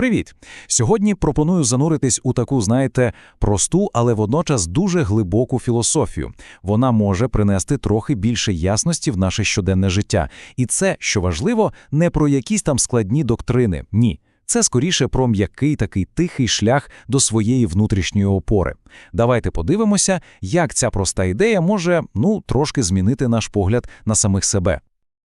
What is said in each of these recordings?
Привіт! Сьогодні пропоную зануритись у таку, знаєте, просту, але водночас дуже глибоку філософію. Вона може принести трохи більше ясності в наше щоденне життя. І це, що важливо, не про якісь там складні доктрини. Ні. Це скоріше про м'який такий тихий шлях до своєї внутрішньої опори. Давайте подивимося, як ця проста ідея може ну трошки змінити наш погляд на самих себе.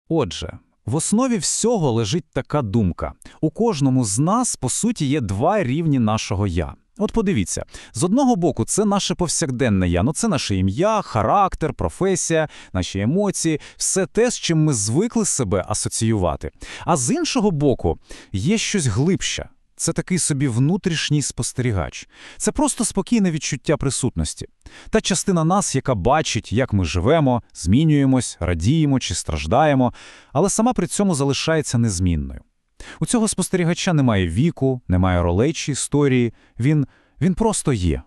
Отже, в основі всього лежить така думка: у кожному з нас, по суті, є два рівні нашого я. От подивіться, з одного боку, це наше повсякденне я, ну це наше ім'я, характер, професія, наші емоції, все те, з чим ми звикли себе асоціювати. А з іншого боку, є щось глибше. Це такий собі внутрішній спостерігач. Це просто спокійне відчуття присутності. Та частина нас, яка бачить, як ми живемо, змінюємось, радіємо чи страждаємо, але сама при цьому залишається незмінною. У цього спостерігача немає віку, немає ролей чи історії, він, він просто є.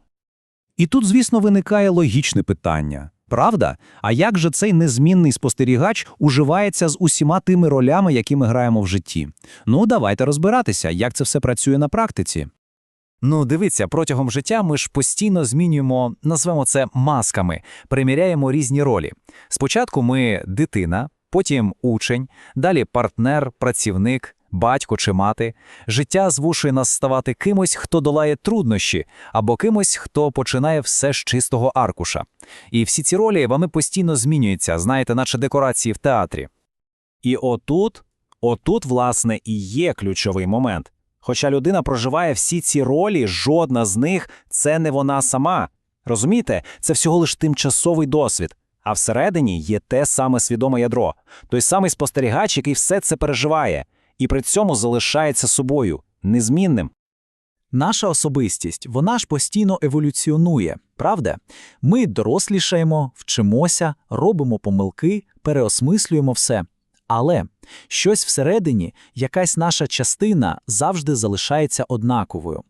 І тут, звісно, виникає логічне питання. Правда? А як же цей незмінний спостерігач уживається з усіма тими ролями, які ми граємо в житті? Ну, давайте розбиратися, як це все працює на практиці. Ну, дивіться, протягом життя ми ж постійно змінюємо, назвемо це масками, приміряємо різні ролі. Спочатку ми дитина, потім учень, далі партнер, працівник, батько чи мати. Життя змушує нас ставати кимось, хто долає труднощі, або кимось, хто починає все з чистого аркуша. І всі ці ролі вони постійно змінюються, знаєте, наче декорації в театрі. І отут, отут, власне, і є ключовий момент. Хоча людина проживає всі ці ролі, жодна з них це не вона сама. Розумієте, це всього лиш тимчасовий досвід. А всередині є те саме свідоме ядро, той самий спостерігач, який все це переживає, і при цьому залишається собою, незмінним. Наша особистість, вона ж постійно еволюціонує, правда? Ми дорослішаємо, вчимося, робимо помилки, переосмислюємо все. Але щось всередині, якась наша частина завжди залишається однаковою.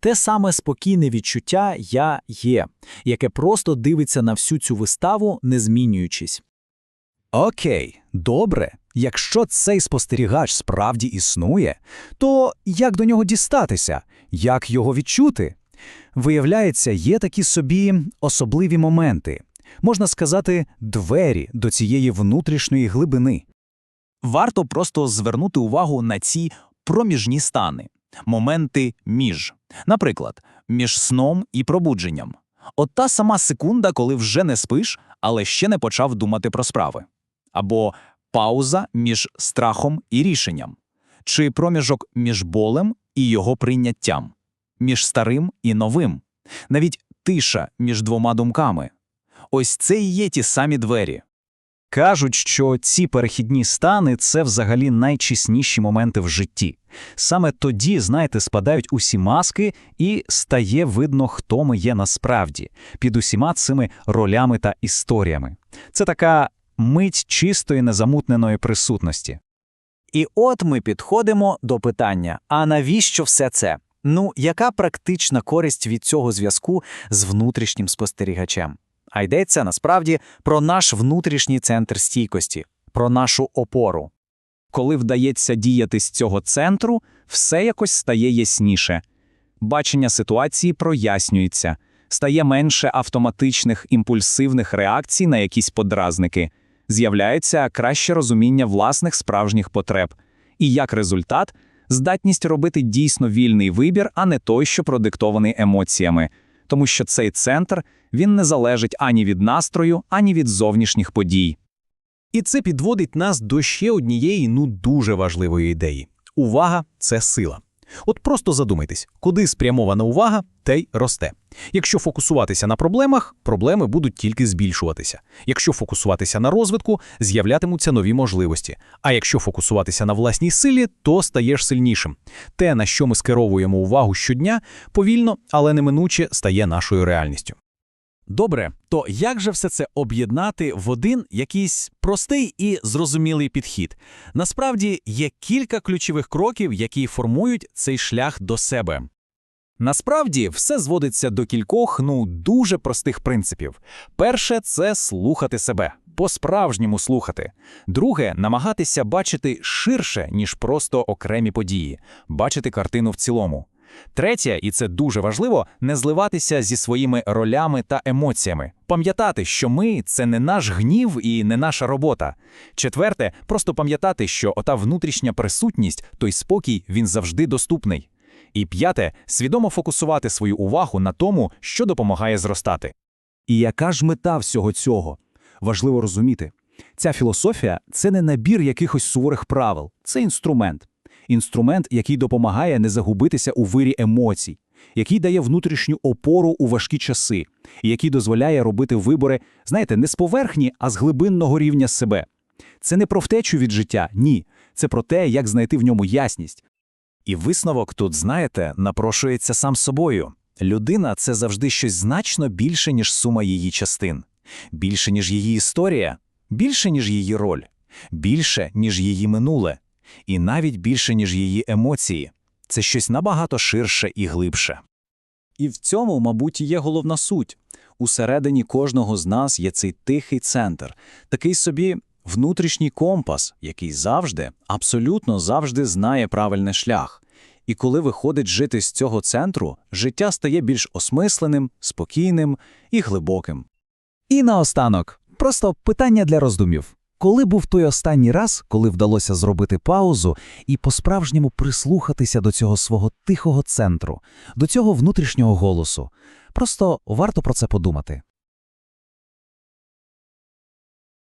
Те саме спокійне відчуття я є, яке просто дивиться на всю цю виставу, не змінюючись. Окей, добре. Якщо цей спостерігач справді існує, то як до нього дістатися? Як його відчути? Виявляється, є такі собі особливі моменти, можна сказати, двері до цієї внутрішньої глибини. Варто просто звернути увагу на ці проміжні стани, моменти між, наприклад, між сном і пробудженням. От та сама секунда, коли вже не спиш, але ще не почав думати про справи. Або пауза між страхом і рішенням, чи проміжок між болем і його прийняттям, між старим і новим, навіть тиша між двома думками. Ось це і є ті самі двері. Кажуть, що ці перехідні стани це взагалі найчесніші моменти в житті. Саме тоді, знаєте, спадають усі маски, і стає видно, хто ми є насправді, під усіма цими ролями та історіями. Це така мить чистої незамутненої присутності. І от ми підходимо до питання: а навіщо все це? Ну, яка практична користь від цього зв'язку з внутрішнім спостерігачем? А йдеться насправді про наш внутрішній центр стійкості, про нашу опору. Коли вдається діяти з цього центру, все якось стає ясніше. Бачення ситуації прояснюється, стає менше автоматичних імпульсивних реакцій на якісь подразники, з'являється краще розуміння власних справжніх потреб, і як результат, здатність робити дійсно вільний вибір, а не той, що продиктований емоціями, тому що цей центр він не залежить ані від настрою, ані від зовнішніх подій. І це підводить нас до ще однієї ну дуже важливої ідеї. Увага це сила. От просто задумайтесь, куди спрямована увага, те й росте. Якщо фокусуватися на проблемах, проблеми будуть тільки збільшуватися. Якщо фокусуватися на розвитку, з'являтимуться нові можливості. А якщо фокусуватися на власній силі, то стаєш сильнішим. Те, на що ми скеровуємо увагу щодня, повільно, але неминуче стає нашою реальністю. Добре, то як же все це об'єднати в один якийсь простий і зрозумілий підхід? Насправді є кілька ключових кроків, які формують цей шлях до себе. Насправді все зводиться до кількох ну дуже простих принципів. Перше це слухати себе. по-справжньому слухати. Друге намагатися бачити ширше, ніж просто окремі події, бачити картину в цілому. Третє, і це дуже важливо, не зливатися зі своїми ролями та емоціями. Пам'ятати, що ми це не наш гнів і не наша робота. Четверте, просто пам'ятати, що ота внутрішня присутність, той спокій, він завжди доступний. І п'яте, свідомо фокусувати свою увагу на тому, що допомагає зростати. І яка ж мета всього цього? Важливо розуміти. Ця філософія це не набір якихось суворих правил, це інструмент. Інструмент, який допомагає не загубитися у вирі емоцій, який дає внутрішню опору у важкі часи, який дозволяє робити вибори, знаєте, не з поверхні, а з глибинного рівня себе. Це не про втечу від життя, ні. Це про те, як знайти в ньому ясність. І висновок тут, знаєте, напрошується сам собою. Людина це завжди щось значно більше, ніж сума її частин, більше, ніж її історія, більше, ніж її роль, більше, ніж її минуле, і навіть більше, ніж її емоції. Це щось набагато ширше і глибше. І в цьому, мабуть, є головна суть. Усередині кожного з нас є цей тихий центр, такий собі внутрішній компас, який завжди, абсолютно завжди знає правильний шлях. І коли виходить жити з цього центру, життя стає більш осмисленим, спокійним і глибоким. І наостанок, просто питання для роздумів. Коли був той останній раз, коли вдалося зробити паузу і по-справжньому прислухатися до цього свого тихого центру, до цього внутрішнього голосу? Просто варто про це подумати.